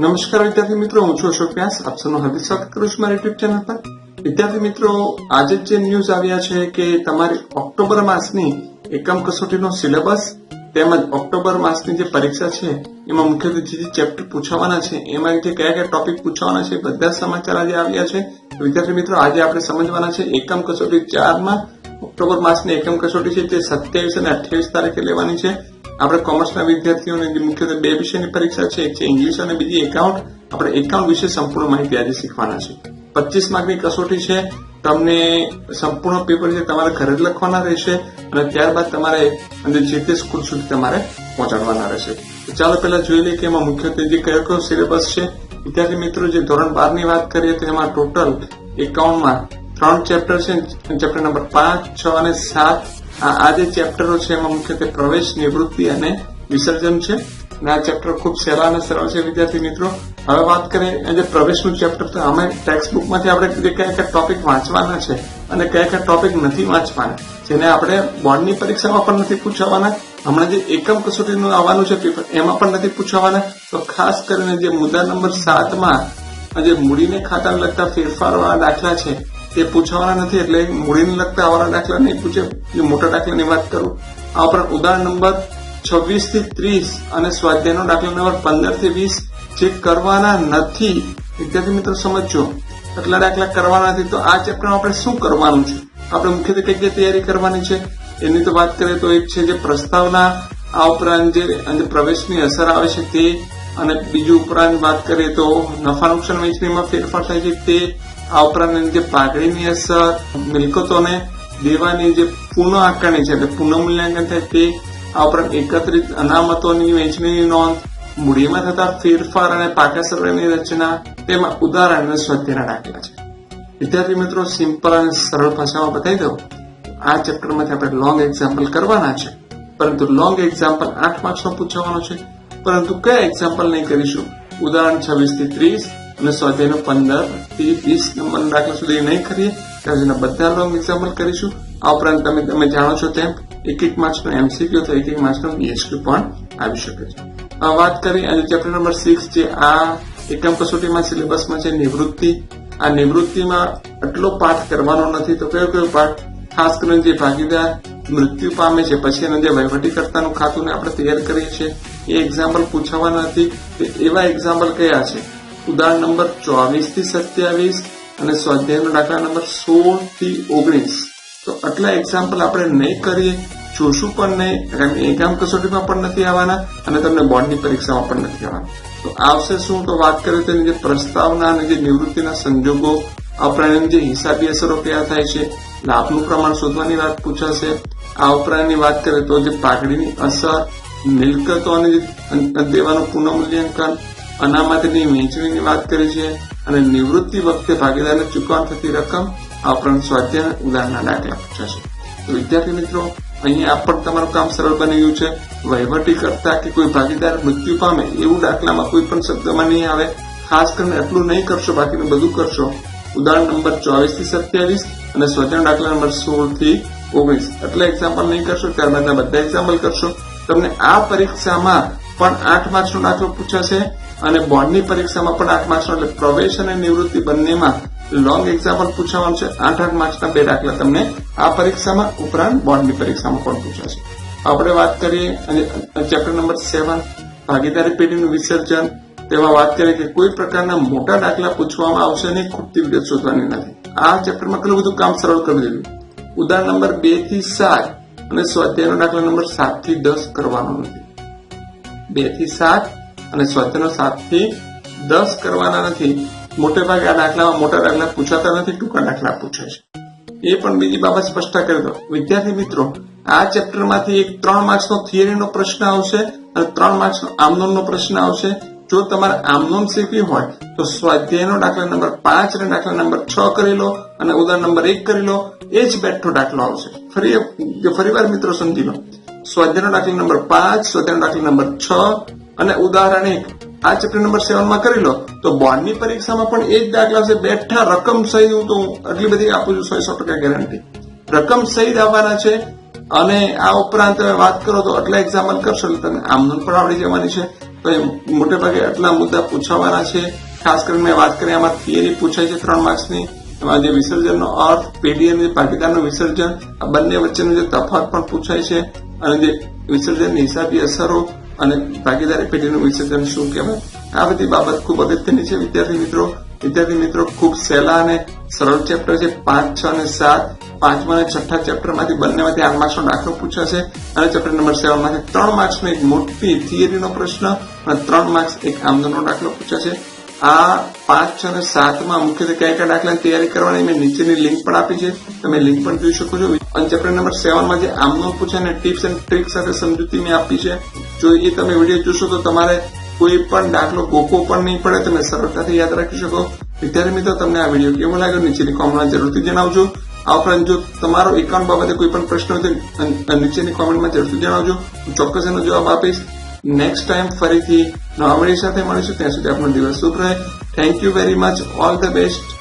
નમસ્કાર વિદ્યાર્થી મિત્રો, હું છું અશોક વ્યાસ. આપ સૌનું હાર્દિક સ્વાગત કરું છું મારા યુટ્યુબ ચેનલ પર. વિદ્યાર્થી મિત્રો, આજે જે ન્યૂઝ આવ્યા છે કે તમારી ઓક્ટોબર માસની એકમ કસોટીનો સિલેબસ તેમજ ઓક્ટોબર માસની જે પરીક્ષા છે, એમાં મુખ્યત્વે જે ચેપ્ટર પૂછાવાના છે, એમાં જે કયા કયા ટોપિક પૂછવાના છે, બધા સમાચાર આજે આવ્યા છે. વિદ્યાર્થી મિત્રો, આજે આપણે સમજવાના છે એકમ કસોટી ચારમાં ઓક્ટોબર માસની એકમ કસોટી છે, તે સત્યાવીસ અને અઠ્યાવીસ તારીખે લેવાની છે. આપણે કોમર્સના વિદ્યાર્થીઓને જે મુખ્યત્વે બે વિષયની પરીક્ષા છે, એક છે ઇંગ્લિશ અને બીજી એકાઉન્ટ આપણે એકાઉન્ટ વિશે સંપૂર્ણ માહિતી આજે શીખવાના છે. પચીસ માર્કની કસોટી છે. તમને સંપૂર્ણ પેપર છે તમારે ઘરે જ લખવાના રહેશે અને ત્યારબાદ તમારે અંદર જે તે સ્કૂલ સુધી તમારે પહોંચાડવાના રહેશે. ચાલો પહેલા જોઈ લઈએ કે એમાં મુખ્યત્વે જે કયો કયો સિલેબસ છે. વિદ્યાર્થી મિત્રો, જે ધોરણ બારની વાત કરીએ તો એમાં ટોટલ એકાઉન્ટમાં ત્રણ ચેપ્ટર છે. ચેપ્ટર નંબર પાંચ, છ અને સાત આ જે ચેપ્ટરો છે એમાં મુખ્યત્વે પ્રવેશ, નિવૃત્તિ અને વિસર્જન છે. અને આ ચેપ્ટર ખૂબ સહેલા અને સરળ છે, વિદ્યાર્થી મિત્રો. હવે વાત કરીએ જે પ્રવેશનું ચેપ્ટર તો અમે ટેક્સ્ટ બુકમાંથી આપણે જે કયા કયા ટોપિક વાંચવાના છે અને કયા કયા ટોપિક નથી વાંચવાના, જેને આપણે બોર્ડની પરીક્ષામાં પણ નથી પૂછાવાના. હમણાં જે એકમ કસોટીનું આવવાનું છે પેપર, એમાં પણ નથી પૂછાવાના. તો ખાસ કરીને જે મુદ્દા નંબર સાતમાં જે મૂડીને ખાતાને લગતા ફેરફારવાળા દાખલા છે તે પૂછવાના નથી એટલે મૂડીને લગતા આવાના દાખલા નહીં પૂછે જે મોટા દાખલાની વાત કરું. આ ઉપરાંત ઉદાહરણ નંબર છવ્વીસથી ત્રીસ અને સ્વાધ્યાયનો દાખલો નંબર પંદરથી વીસ. જે કરવાના નથી, વિદ્યાર્થી મિત્રો સમજો આટલા દાખલા કરવાના નથી તો આ ચેપ્ટરમાં આપણે શું કરવાનું છે? આપણે મુખ્યત્વે કઈ કઈ તૈયારી કરવાની છે? એની તો વાત કરીએ તો એક છે જે પ્રસ્તાવના, આ ઉપરાંત જે જે પ્રવેશની અસર આવે છે તે, અને બીજું ઉપરાંત વાત કરીએ તો નફા નુકસાન વહેંચણીમાં ફેરફાર થાય છે તે આ ઉપરાંત જે પાઘડીની અસર, મિલકતોને દેવાની જે પુનઃ આકારણી છે, એટલે પુનઃ મૂલ્યાંકન થાય તે, આ ઉપરાંત એકત્રિત અનામતોની વહેંચણીની નોંધ, મૂડીમાં થતા ફેરફાર અને પાકા સર્વેની રચના, તેમાં ઉદાહરણ અને સ્વાધ્યાયના રાખેલા છે. વિદ્યાર્થી મિત્રો, સિમ્પલ અને સરળ ભાષામાં બતાવી દઉં. આ ચેપ્ટરમાંથી આપણે લોંગ એક્ઝામ્પલ કરવાના છે. પરંતુ લોંગ એક્ઝામ્પલ આઠ માર્ક્સનો પૂછવાનો છે? પરંતુ કયા એક્ઝામ્પલ નહીં કરીશું? ઉદાહરણ છવ્વીસથી ત્રીસ અને સ્વાધ્યાયનો પંદરથી વીસ નંબર દાખલા સુધી નહીં કરીએ, ત્યાર બધા લોંગ એક્ઝામ્પલ કરીશું. આ ઉપરાંત તમે તમે જાણો છો તેમ એક એક માર્ક્સનો એમસીક્યુ તો એક એક માર્ક્સનો બીએચક્યુ પણ આવી શકે છે. વાત કરી અને ચેપ્ટર નંબર સિક્સ જે આ એકમ કસોટીમાં સિલેબસમાં છે નિવૃત્તિ. આ નિવૃત્તિમાં આટલો પાઠ કરવાનો નથી તો કયો કયો પાઠ? ખાસ કરીને જે ભાગીદાર મૃત્યુ પામે છે, પછી એના જે વહીવટીકર્તાનું ખાતું આપણે તૈયાર કરીએ છીએ, એ એક્ઝામ્પલ પૂછાવાના નથી. એવા એક્ઝામ્પલ કયા છે? ઉદાહરણ નંબર ચોવીસથી સત્યાવીસ અને સ્વાધ્યાયનો દાખલા નંબર સોળથી ઓગણીસ. તો આટલા એક્ઝામ્પલ આપણે નહીં કરીએ, જોશું પણ નહીં, કારણ કે એક્ઝામ કસોટીમાં પણ નથી આવવાના અને તમને બોર્ડની પરીક્ષામાં પણ નથી આવવાના. તો આવશે શું? તો વાત કરીએ તો જે પ્રસ્તાવના અને જે નિવૃત્તિના સંજોગો આ જે હિસાબી અસરો ક્યાં થાય છે, લાભનું પ્રમાણ શોધવાની વાત પૂછાશે. આ ઉપરાંતની વાત કરીએ તો જે પાઘડીની અસર મિલકતો અને, દેવાનું પુનઃમૂલ્યાંકન અનામતની વહેંચણીની વાત કરી છે અને નિવૃત્તિ વખતે ભાગીદારને ચૂકવણ થતી રકમ આ ઉપરાંત સ્વાધ્યાય ઉદાહરણના દાખલા પૂછાશે. તો વિદ્યાર્થી મિત્રો, અહીંયા પણ તમારું કામ સરળ બની ગયું છે. વહીવટી કરતા કે કોઈ ભાગીદાર મૃત્યુ પામે એવું દાખલામાં કોઈ પણ શબ્દમાં નહીં આવે. ખાસ કરીને એટલું નહીં કરશો, બાકીનું બધું કરશો. ઉદાહરણ નંબર ચોવીસથી સત્યાવીસ અને સ્વજન દાખલા નંબર સોળથી ઓગણીસ. એટલે એક્ઝામ્પલ નહીં કરશો ત્યારબાદ બધા એક્ઝામ્પલ કરશો. તમને આ પરીક્ષામાં પણ આઠ માર્ક્સનો દાખલો પૂછાશે અને બોર્ડની પરીક્ષામાં પણ આઠ માર્ક્સનો એટલે પ્રવેશ અને નિવૃત્તિ બંનેમાં લોંગ એક્ઝામ્પલ પૂછવાનું છે. આઠ આઠ માર્ક્સના બે દાખલા તમને આ પરીક્ષામાં ઉપરાંત બોર્ડની પરીક્ષામાં પણ પૂછાશે. આપણે વાત કરીએ અને ચેપ્ટર નંબર સેવન ભાગીદારી પેઢીનું વિસર્જન. તેમાં વાત કરીએ કે કોઈ પ્રકારના મોટા દાખલા પૂછવામાં આવશે નહીં, ખૂટતી વિગત શોધવાની નથી. આ ચેપ્ટરમાં કેટલું બધું કામ સરળ કરી દીધું. ઉદાહરણ નંબર બેથી સાત અને સ્વાધ્યાયનો દાખલા નંબર સાતથી દસ કરવાનો નથી. બેથી સાત અને સ્વાધ્યાયનો સાતથી દસ કરવાના નથી. મોટે ભાગે આ દાખલામાં મોટા દાખલા પૂછાતા નથી, ટૂંકા દાખલા પૂછે છે. એ પણ બીજી બાબત સ્પષ્ટ કરી દો વિદ્યાર્થી મિત્રો, આ ચેપ્ટરમાંથી એક ત્રણ માર્ક્સનો થિયરીનો પ્રશ્ન આવશે અને ત્રણ માર્ક્સનો આમનોનનો પ્રશ્ન આવશે. જો તમારે આમનોન શીખવી હોય, તો સ્વાધ્યાયનો દાખલા નંબર પાંચ અને દાખલા નંબર છ કરી લો અને ઉદાહરણ નંબર એક કરી લો. એ જ બેઠો દાખલો આવશે. ફરી ફરીવાર મિત્રો સમજી લો. સ્વાધ્યાયનો દાખલો નંબર પાંચ, સ્વાધ્યાયનો દાખલો નંબર છ અને ઉદાહરણ એક આ ચેપ્ટર નંબર સેવનમાં કરી લો, તો બોર્ડની પરીક્ષામાં પણ એ જ દાખલા છે, બેઠા રકમ સહિત હું તો આટલી બધી આપું છું, સો સો ટકા ગેરંટી રકમ સહિત આવવાના છે અને આ ઉપરાંત તમે વાત કરો તો આટલા એક્ઝામ્પલ કરશો એટલે તમને આમનું પણ આવડી જવાની છે. તો એ મોટે ભાગે આટલા મુદ્દા પૂછાવાના છે. ખાસ કરીને મેં વાત કરી આમાં થિયરી પૂછાય છે ત્રણ માર્ક્સની એમાં જે વિસર્જનનો અર્થ પેઢી અને પાટીદારનું વિસર્જન, આ બંને વચ્ચેનો જે તફાવત પણ પૂછાય છે અને જે વિસર્જનની હિસાબી અસરો અને ભાગીદારી પેઢીનું વિસર્જન શું કહેવાય. આ બધી બાબત ખૂબ અગત્યની છે. વિદ્યાર્થી મિત્રો વિદ્યાર્થી મિત્રો, ખૂબ સહેલા અને સરળ ચેપ્ટર છે. પાંચ, છ અને સાત, પાંચમા અને છઠ્ઠા ચેપ્ટરમાંથી બંનેમાંથી આઠ માર્ક્સનો દાખલો પૂછાશે. અને ચેપ્ટર નંબર સેવનમાંથી ત્રણ માર્ક્સનો એક મોટી થિયરીનો પ્રશ્ન અને ત્રણ માર્ક્સ એક આમદનનો દાખલો પૂછાશે. આ પાંચ છ અને સાતમાં મુખ્યત્વે કયા કયા દાખલાની તૈયારી કરવાની મેં નીચેની લિંક પણ આપી છે. તમે લિંક પણ જોઈ શકો છો. અને ચેપ્ટર નંબર સેવનમાં જે આમનો પૂછાય ને ટિપ્સ એન્ડ ટ્રિક સાથે સમજૂતી મેં આપી છે. જો એ તમે વીડિયો જોશો તો તમારે કોઈ પણ દાખલો કોકો પણ નહીં પડે. તમે સરળતાથી યાદ રાખી શકો. વિદ્યાર્થી મિત્રો, તમને આ વીડિયો કેવો લાગ્યો નીચેની કોમેન્ટમાં જરૂરથી જણાવજો. આ ઉપરાંત જો તમારો એકાઉન્ટ બાબતે કોઈ પણ પ્રશ્ન હોય તો નીચેની કોમેન્ટમાં જરૂરથી જણાવજો. હું ચોક્કસ એનો જવાબ આપીશ. નેક્સ્ટ ટાઈમ ફરીથી નવા સાથે મળીશું. ત્યાં સુધી આપણો દિવસ શુભ રહે. Thank you very much all the best